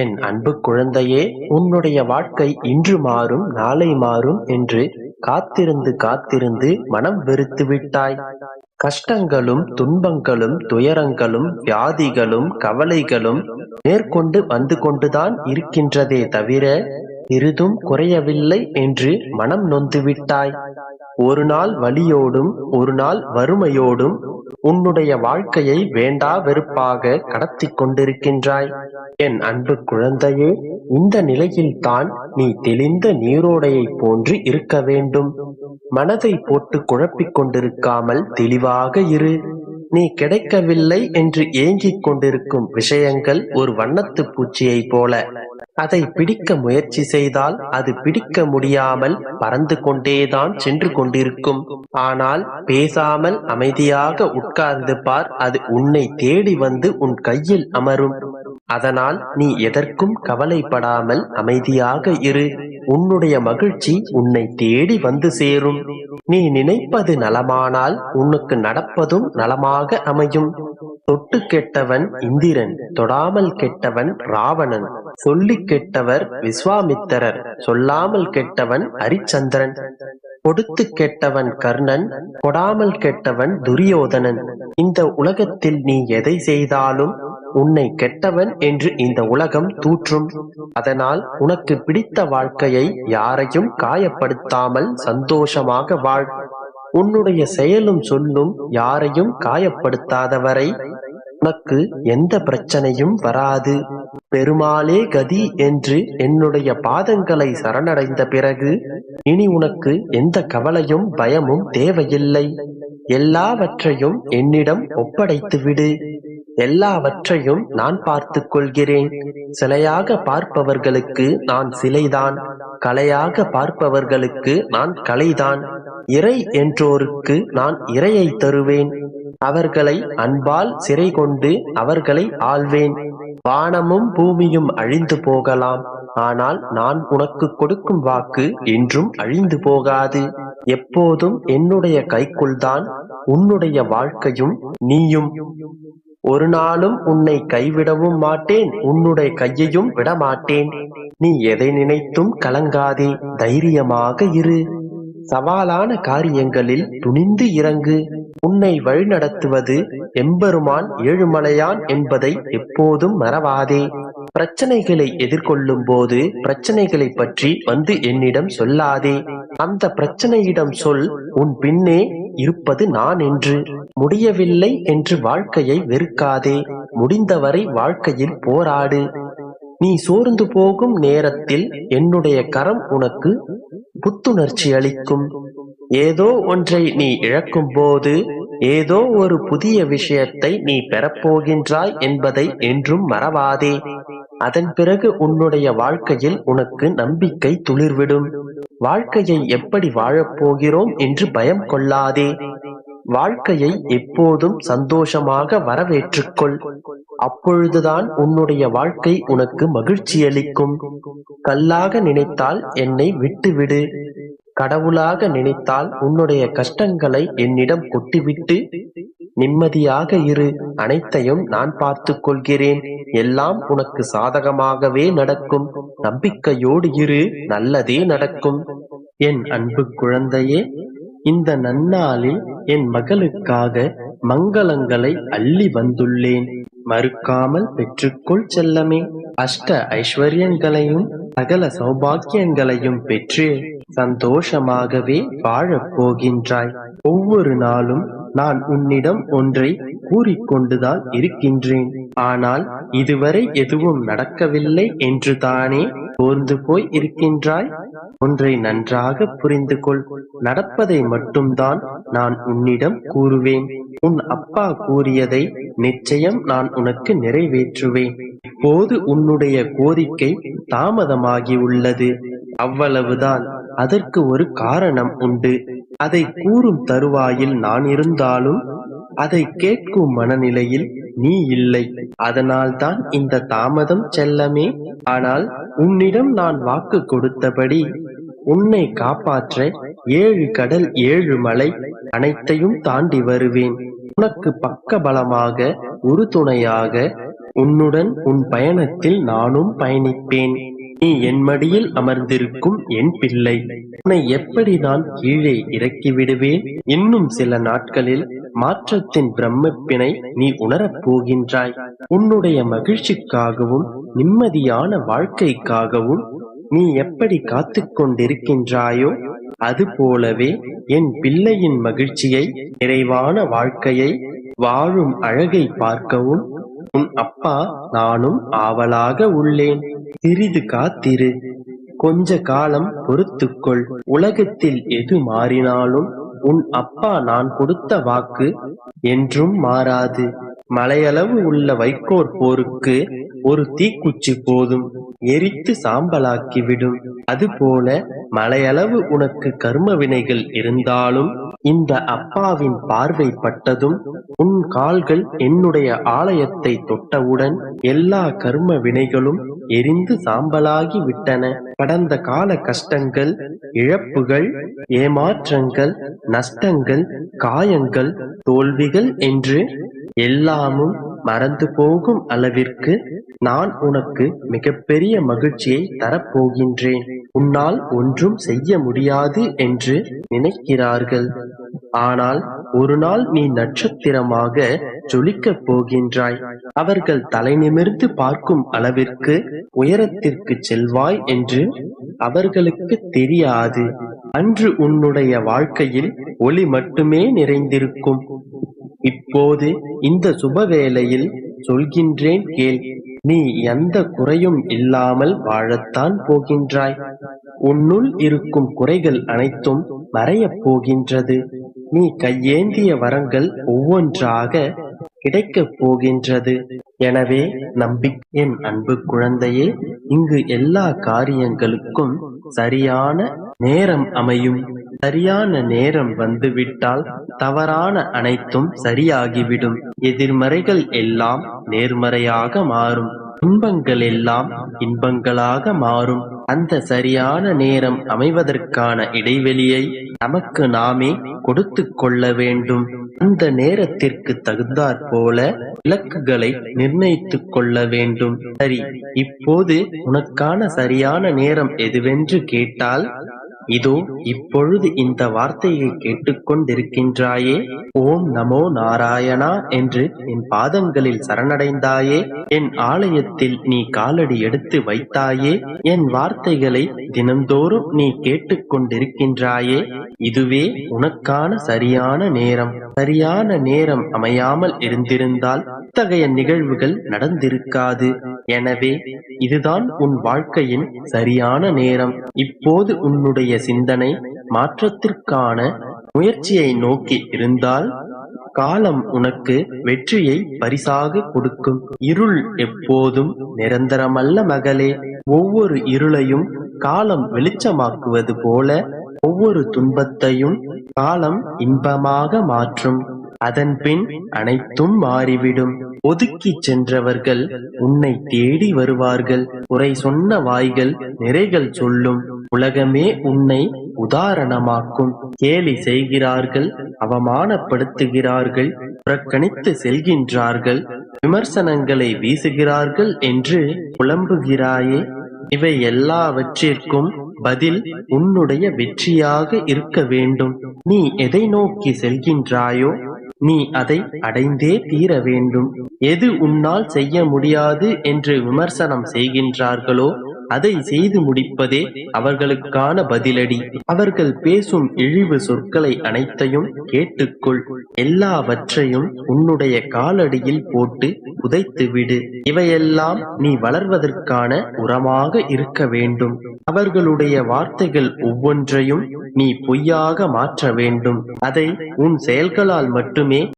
என் அன்பு குழந்தையே உன்னுடைய வாழ்க்கை இன்று மாறும் நாளை மாறும் என்று காத்திருந்து காத்திருந்து மனம் வெறுத்து விட்டாய். கஷ்டங்களும் துன்பங்களும் துயரங்களும் வியாதிகளும் கவலைகளும் மேற்கொண்டு வந்து கொண்டுதான் இருக்கின்றதே தவிர பெரிதும் குறையவில்லை என்று மனம் நொந்து விட்டாய். ஒரு நாள் வலியோடும் ஒரு நாள் வறுமையோடும் உன்னுடைய வாழ்க்கையை வேண்டா வெறுப்பாக கடத்திக் கொண்டிருக்கின்றாய். என் அன்பு குழந்தையே இந்த நிலையில்தான் நீ தெளிந்த நீரோடையைப் போன்று இருக்க வேண்டும். மனதை போட்டு குழப்பிக் கொண்டிருக்காமல் தெளிவாக இரு. நீ கிடைக்கவில்லை என்று ஏங்கிக் கொண்டிருக்கும் விஷயங்கள் ஒரு வண்ணத்துப் பூச்சியைப் போல. அதை பிடிக்க முயற்சி செய்தால் அது பிடிக்க முடியாமல் பறந்து கொண்டேதான் சென்று கொண்டிருக்கும். ஆனால் பேசாமல் அமைதியாக உட்கார்ந்து பார் அது உன்னை தேடி வந்து உன் கையில் அமரும். அதனால் நீ எதற்கும் கவலைப்படாமல் அமைதியாக இரு. உன்னுடைய மகிழ்ச்சி உன்னை தேடி வந்து சேரும். நீ நினைப்பது நலமானால் உனக்கு நடப்பதும் நலமாக அமையும். தொட்டு கெட்டவன் இந்திரன் தொடாமல் கெட்டவன் ராவணன். சொல்லி கெட்டவர் விஸ்வாமித்திரர் சொல்லாமல் கெட்டவன் ஹரிச்சந்திரன் கொடுத்து கெட்டவன் கர்ணன் கொடாமல் கெட்டவன் துரியோதனன். இந்த உலகத்தில் நீ எதை செய்தாலும் உன்னை கெட்டவன் என்று இந்த உலகம் தூற்றும். அதனால் உனக்கு பிடித்த வாழ்க்கையை யாரையும் காயப்படுத்தாமல் சந்தோஷமாக வாழ். உன்னுடைய செயலும் சொல்லும் யாரையும் காயப்படுத்தாதவரை உனக்கு எந்த பிரச்சனையும் வராது. பெருமாளே கதி என்று என்னுடைய பாதங்களை சரணடைந்த பிறகு இனி உனக்கு எந்த கவலையும் பயமும் தேவையில்லை. எல்லாவற்றையும் என்னிடம் ஒப்படைத்து விடு எல்லாவற்றையும் நான் பார்த்துக் கொள்கிறேன் சிலையாக பார்ப்பவர்களுக்கு நான் சிலைதான். கலையாக பார்ப்பவர்களுக்கு நான் கலைதான். இறை என்றோருக்கு நான் இறையை தருவேன். அவர்களை அன்பால் சிறை கொண்டு அவர்களை ஆள்வேன். வானமும் பூமியும் அழிந்து போகலாம். ஆனால் நான் உனக்கு கொடுக்கும் வாக்கு என்றும் அழிந்து போகாது. எப்போதும் என்னுடைய கைக்குள்தான் உன்னுடைய வாழ்க்கையும் நீயும். ஒரு நாளும் உன்னை கைவிடவும் மாட்டேன் உன்னுடைய கையையும் விடமாட்டேன். நீ எதை நினைத்தும் கலங்காதே தைரியமாக இரு. சவாலான காரியங்களில் துணிந்து இறங்கு. உன்னை வழிநடத்துவது எம்பெருமான் ஏழுமலையான் என்பதை எப்போதும் மறவாதே. பிரச்சனைகளை எதிர்கொள்ளும் போது பிரச்சனைகளை பற்றி வந்து என்னிடம் சொல்லாதே. அந்த பிரச்சனையிடம் சொல் உன் பின்னே இருப்பது நான் என்று முடியவில்லை என்று வாழ்க்கையை வெறுக்காதே. முடிந்தவரை வாழ்க்கையில் போராடு. நீ சோர்ந்து போகும் நேரத்தில் என்னுடைய கரம் உனக்கு புத்துணர்ச்சி அளிக்கும். ஏதோ ஒன்றை நீ இழக்கும் போது ஏதோ ஒரு புதிய விஷயத்தை நீ பெறப்போகின்றாய் என்பதை என்றும் மறவாதே. அதன் பிறகு உன்னுடைய வாழ்க்கையில் உனக்கு நம்பிக்கை துளிர்விடும். வாழ்க்கையை எப்படி வாழப்போகிறோம் என்று பயம் கொள்ளாதே. வாழ்க்கையை எப்போதும் சந்தோஷமாக வரவேற்றுக்கொள். அப்பொழுதுதான் உன்னுடைய வாழ்க்கை உனக்கு மகிழ்ச்சியளிக்கும் கல்லாக நினைத்தால் என்னை விட்டுவிடு. கடவுளாக நினைத்தால் உன்னுடைய கஷ்டங்களை என்னிடம் கொட்டிவிட்டு நிம்மதியாக இரு. அனைத்தையும் நான் பார்த்துக் கொள்கிறேன். எல்லாம் உனக்கு சாதகமாகவே நடக்கும். நம்பிக்கையோடு இரு. நல்லதே நடக்கும். என் அன்பு குழந்தையே இந்த நன்னாளில் என் மகளுக்காக மங்களங்களை அள்ளி வந்துள்ளேன். மறுக்காமல் பெற்றுக்கொள் செல்லமே. அஷ்ட ஐஸ்வர்யங்களையும் சகல சௌபாக்கியங்களையும் பெற்று. சந்தோஷமாகவே வாழப் போகின்றாய். ஒவ்வொரு நாளும் நான் உன்னிடம் ஒன்றை கூறிக்கொண்டுதான் இருக்கின்றேன். ஆனால் இதுவரை எதுவும் நடக்கவில்லை என்று தானே சோர்ந்து போய் இருக்கின்றாய்? ஒன்றை நன்றாக புரிந்து கொள் நடப்பதை மட்டும்தான் நான் உன்னிடம் கூறுவேன். உன் அப்பா கூறியதை நிச்சயம் நான் உனக்கு நிறைவேற்றுவேன். இப்போது உன்னுடைய கோரிக்கை தாமதமாகி உள்ளது அவ்வளவுதான். அதற்கு ஒரு காரணம் உண்டு. அதை கூறும் தருவாயில் நான் இருந்தாலும் அதை கேட்கும் மனநிலையில் நீ இல்லை. அதனால்தான் இந்த தாமதம் செல்லமே. ஆனால் உன்னிடம் நான் வாக்கு கொடுத்தபடி உன்னை காப்பாற்ற ஏழு கடல் ஏழு மலை அனைத்தையும் தாண்டி வருவேன். உனக்கு பக்க பலமாக உறுதுணையாக உன்னுடன் உன் பயணத்தில் நானும் பயணிப்பேன். நீ என் மடியில் அமர்ந்திருக்கும் என் பிள்ளை. உன்னை எப்படி நான் கீழே இறக்கிவிடுவேன் இன்னும் சில நாட்களில் மாற்றத்தின் பிரம்மப்பினை நீ உணரப் போகின்றாய். உன்னுடைய மகிழ்ச்சிக்காகவும் நிம்மதியான வாழ்க்கைக்காகவும் நீ எப்படி காத்து கொண்டிருக்கின்றாயோ அது போலவே என் பிள்ளையின் மகிழ்ச்சியை நிறைவான வாழ்க்கையை வாழும் அழகை பார்க்கவும் உன் அப்பா நானும் ஆவலாக உள்ளேன். சிறிது காத்திரு. கொஞ்ச காலம் பொறுத்துக்கொள். உலகத்தில் எது மாறினாலும் உன் அப்பா நான் கொடுத்த வாக்கு என்றும் மாறாது. மலையளவு உள்ள வைக்கோற் போருக்கு ஒரு தீக்குச்சி போதும். எரித்து சாம்பலாக்கிவிடும். அதுபோல மலையளவு உனக்கு கர்ம வினைகள் இருந்தாலும் இந்த அப்பாவின் பார்வை பட்டதும் உன் கால்கள் என்னுடைய ஆலயத்தை தொட்டவுடன் எல்லா கர்ம வினைகளும் எரிந்து சாம்பலாகி விட்டன. கடந்த கால கஷ்டங்கள் இழப்புகள் ஏமாற்றங்கள் நஷ்டங்கள் காயங்கள் தோல்விகள் என்று எல்லாமும் மறந்து போகும் அளவிற்கு நான் உனக்கு மிகப்பெரிய மகிழ்ச்சியை தரப்போகின்றேன். உன்னால் ஒன்றும் செய்ய முடியாது என்று நினைக்கிறார்கள். ஆனால் ஒரு நாள் நீ நட்சத்திரமாக ஜொலிக்கப் போகின்றாய். அவர்கள் தலை நிமிர்ந்து பார்க்கும் அளவிற்கு உயரத்திற்கு செல்வாய் என்று அவர்களுக்கு தெரியாது. அன்று உன்னுடைய வாழ்க்கையில் ஒளி மட்டுமே நிறைந்திருக்கும். இப்போது இந்த சுபவேளையில் சொல்கின்றேன் கேள். நீ எந்த குறையும் இல்லாமல் வாழத்தான் போகின்றாய். உன்னுள் இருக்கும் குறைகள் அனைத்தும் மறையப் போகின்றது. நீ கையேந்திய வரங்கள் ஒவ்வொன்றாக கிடைக்கப் போகின்றது. எனவே நம்பி என் அன்பு குழந்தையே இங்கு எல்லா காரியங்களுக்கும் சரியான நேரம் அமையும். சரியான நேரம் வந்துவிட்டால் தவறான அனைத்தும் சரியாகிவிடும். எதிர்மறைகள் எல்லாம் நேர்மறையாக மாறும். துன்பங்கள் எல்லாம் இன்பங்களாக மாறும். அந்த சரியான நேரம் அமைவதற்கான இடைவெளியை நமக்கு நாமே கொடுத்து கொள்ள வேண்டும். அந்த நேரத்திற்கு தகுந்தாற் போல இலக்குகளை நிர்ணயித்துக் கொள்ள வேண்டும். சரி இப்போது உனக்கான சரியான நேரம் எதுவென்று கேட்டால்? இதோ இப்பொழுது இந்த வார்த்தையை கேட்டுக்கொண்டிருக்கின்றாயே. ஓம் நமோ நாராயணா என்று என் பாதங்களில் சரணடைந்தாயே. என் ஆலயத்தில் நீ காலடி எடுத்து வைத்தாயே. என் வார்த்தைகளை தினந்தோறும் நீ கேட்டுக்கொண்டிருக்கின்றாயே. இதுவே உனக்கான சரியான நேரம். சரியான நேரம் அமையாமல் இருந்திருந்தால் இத்தகைய நிகழ்வுகள் நடந்திருக்காது. எனவே இதுதான் உன் வாழ்க்கையின் சரியான நேரம். இப்போது உன்னுடைய சிந்தனை மாற்றத்திற்கான முயற்சியை நோக்கி இருந்தால் காலம் உனக்கு வெற்றியை பரிசாக கொடுக்கும். இருள் எப்போதும் நிரந்தரமல்ல மகளே. ஒவ்வொரு இருளையும் காலம் வெளிச்சமாக்குவது போல ஒவ்வொரு துன்பத்தையும் காலம் இன்பமாக மாற்றும். அதன்பின் அனைத்தும் மாறிவிடும். ஒதுக்கிச் சென்றவர்கள் உன்னை தேடி வருவார்கள். குறை சொன்ன வாய்கள் நிறைகள் சொல்லும். உலகமே உன்னை உதாரணமாக்கும். கேலி செய்கிறார்கள் அவமானப்படுத்துகிறார்கள் புறக்கணித்து செல்கின்றார்கள். விமர்சனங்களை வீசுகிறார்கள் என்று புலம்புகிறாயே இவை எல்லாவற்றிற்கும் பதில் உன்னுடைய வெற்றியாக இருக்க வேண்டும். நீ எதை நோக்கி செல்கின்றாயோ நீ அதை அடைந்தே தீர வேண்டும். எது உன்னால் செய்ய முடியாது என்று விமர்சனம் செய்கின்றார்களோ அதை செய்து முடிப்பதே அவர்களுக்கான பதிலடி. அவர்கள் பேசும் இழிவு சொற்களை அனைத்தையும் கேட்டுக்கொள். எல்லாவற்றையும் உன்னுடைய காலடியில் போட்டு புதைத்து விடு. இவையெல்லாம் நீ வளர்வதற்கான உரமாக இருக்க வேண்டும். அவர்களுடைய வார்த்தைகள் ஒவ்வொன்றையும் நீ பொய்யாக மாற்ற வேண்டும். அதை உன் செயல்களால் மட்டுமே